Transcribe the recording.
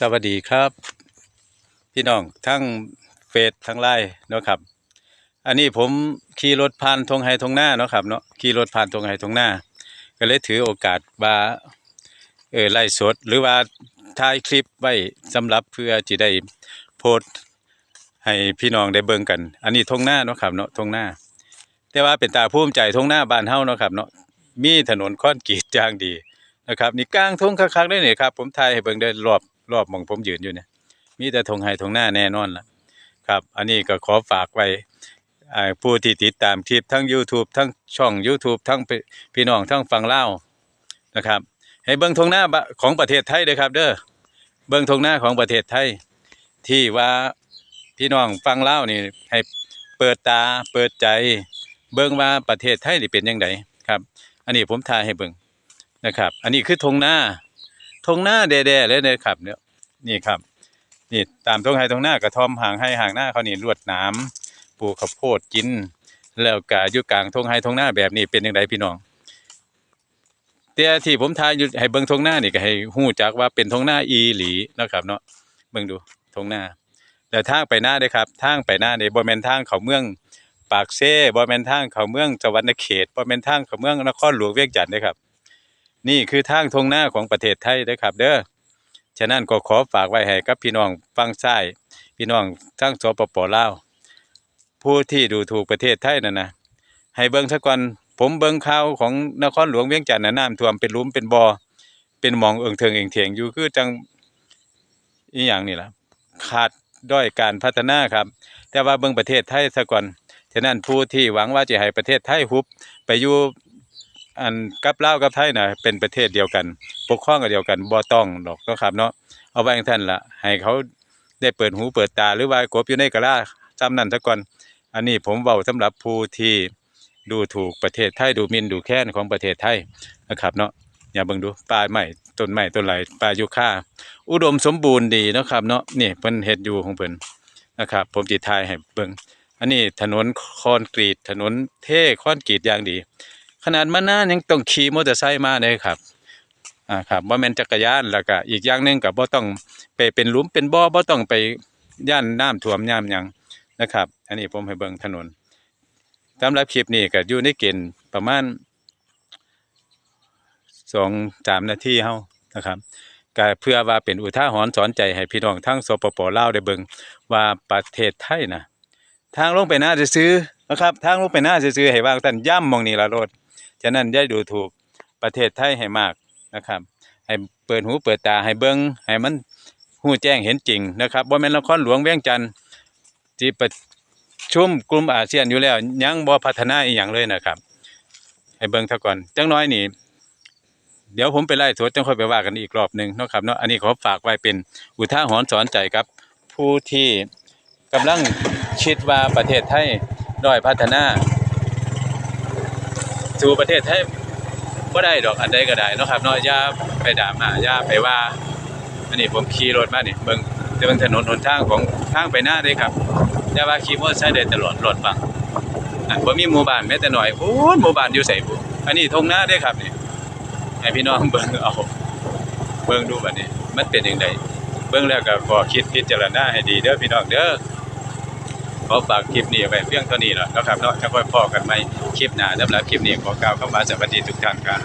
สวัสดีครับ พี่น้องทั้งเฟซทั้งไลน์เนาะครับ อันนี้ผมขี่รถผ่านทงไฮทงหน้าเนาะครับเนาะขี่รถผ่านทงไฮทงหน้า ก็เลยถือโอกาสว่าเออไล่สด หรือว่าถ่ายคลิปไว้สำหรับเพื่อจะได้โพสต์ให้พี่น้องได้เบิ่งกัน อันนี้ทงหน้าเนาะครับเนาะทงหน้า แต่ว่าเป็นตาภูมิใจทงหน้าบ้านเฮาเนาะครับเนาะมีถนนคอนกรีตอย่างดีนะครับนี่กลางทงคักๆได้เนี่ยครับ ผมถ่ายให้เบิ่งได้รอบ รอบมองผมยืนอยู่เนี่ย มีแต่ทงไฮทงหน้าแน่นอนล่ะ ครับ อันนี้ก็ขอฝากไว้ผู้ที่ติดตามคลิปทั้ง YouTube ทั้งช่อง YouTube ทั้งพี่น้องทั้งฝั่งลาวนะครับ ให้เบิ่งทงหน้าของประเทศไทยเด้อครับ เด้อเบิ่งทงหน้าของประเทศไทย ที่ว่าพี่น้องฝั่งลานี่ให้เปิดตาเปิดใจ เบิ่งว่าประเทศไทยนี่เป็นจังไดครับ อันนี้ผมถ่ายให้เบิ่งนะครับ อันนี้คือทงหน้า ทงหน้าแด่ๆเลยนะครับเนี่ยนี่ครับ นี่ตามทงไห้ทงหน้ากระท่อมห่างให้ห่างหน้าเขานี่ลวดน้ำปลูกข้าวโพดกิน แล้วก็อยู่กลางทงไห้ทงหน้าแบบนี้เป็นจังไดพี่น้องแต่ที่ผมทายอยู่ให้เบิ่งทงหน้านี่ก็ให้ฮู้จักว่าเป็นทงหน้าอีหลีนะครับเนาะเบิ่งดูทงหน้าแล้วทางไปหน้าเด้ครับทางไปหน้านี่บ่แม่นทางเขาเมืองปากเซ่บ่แม่นทางเขาเมืองสวรรณเขตบ่แม่นทางเขาเมืองนครหลวงเวียงจันทน์เด้ครับ นี่คือทางทงหน้าของประเทศไทยเด้อครับ เด้อฉะนั้นก็ขอฝากไว้ให้กับพี่น้องฟังซ้พี่น้องทั้งสปปลาวผู้ที่ดูถูกประเทศไทยนั่นนะให้เบิ่งซะก่อนผมเบิ่งข่าวของนครหลวงเวียงจันทน์น่ะน้ำท่วมเป็นลุมเป็นบ่อเป็นหมองเอิงเทิงเอิงเถียงอยู่คือจังอีหยังนี่ละขาดด้อยการพัฒนาครับ แต่ว่าเบิ่งประเทศไทยซะก่อนฉะนั้นผู้ที่หวังว่าจะให้ประเทศไทยฮุบไปอยู่ อันกับลาวกับไทยนะเป็นประเทศเดียวกัน ปกครองกันเดียวกันบ่ต้องดอกนะครับเนาะเอาไว้ให้ท่านละให้เขาได้เปิดหูเปิดตาหรือว่ากบอยู่ในกะลาจำนั่นซะก่อนอันนี้ผมเว้าสำหรับผู้ที่ดูถูกประเทศไทยดูมินดูแค้นของประเทศไทยนะครับเนาะอย่าเบิ่งดูป่าไม้ต้นไม้ต้นไหลป่ายูคาอุดมสมบูรณ์ดีนะครับเนาะนี่เพิ่นเฮ็ดอยู่ของเพิ่นนะครับผมสิถ่ายให้เบิ่งอันนี้ถนนคอนกรีตถนนเท่คอนกรีตอย่างดี ขนาดมานานยังต้องขี่มอเตอร์ไซค์มาเลยครับอ่าครับบ่าแม่นจักรยานแล้วก็อีกอย่างหนึ่งก็บ่ต้องไปเป็นหลุมเป็นบ่อบ่ต้องไปย่านน้ำท่วมย่ามยังนะครับ อันนี้ผมให้เบิ่งถนนสำหรับคลิปนี้ก็อยู่ในเกณฑ์ประมาณ2 3นาทีเฮานะครับก็เพื่อว่าเป็นอุทาหรณ์สอนใจให้พี่น้องทั้งสปปลาวได้เบิ่งว่าประเทศไทยนะทางลงไปหน้าจะซื่อนะครับ ทางลงไปหน้าจะซื่อให้วางท่านย่ำมองนี้ละโลด ฉะนั้นอย่าดูถูกประเทศไทยให้มากนะครับ ให้เปิดหูเปิดตาให้เบิ่งให้มันหูแจ้งเห็นจริงนะครับบ่แม่นละครหลวงเวียงจันทน์ที่ประชุมกลุ่มอาเซียนอยู่แล้วยังบ่พัฒนาอีหยังเลยนะครับ ให้เบิ่งเท่าก่อนจังน้อยนี่เดี๋ยวผมไปไล่สดจังค่อยไปว่ากันอีกรอบหนึ่งนะครับเนาะอันนี้ขอฝากไว้เป็นอุทาหรณ์สอนใจครับ ผู้ที่กำลังคิดว่าประเทศไทยด้อยพัฒนา สู่ประเทศไทยบ่ได้ดอกอันใดก็ได้เนาะครับเนาะอย่าไปด่ามาอย่าไปว่า อันนี้ผมขี่รถมานี่เบิ่งเบิ่งถนนหนทางของทางไปหน้าเด้ครับอย่าว่าขี่มอเตอร์ไซค์ได้ตลอดรถฟังอะบ่มีหมู่บ้านแม้แต่น้อยโอ้หมู่บ้านอยู่ไสบุอันนี้ทงหน้าเด้ครับนี่ให้พี่น้องเบิ่งเอาเบิ่งดูบัดนี้ มันเป็นจังไดเบิ่งแล้วก็ขอคิดพิจารณาให้ดีเด้อพี่น้องเด้อ ขอฝากคลิปนี้ไว้เพียงเท่านี้ล่ะเนาะครับเนาะจะค่อยพอกันไหม่คลิปหน้าสำหรับคลิปนี้ขอกล่าวคำว่าสวัสดีทุกท่านครับ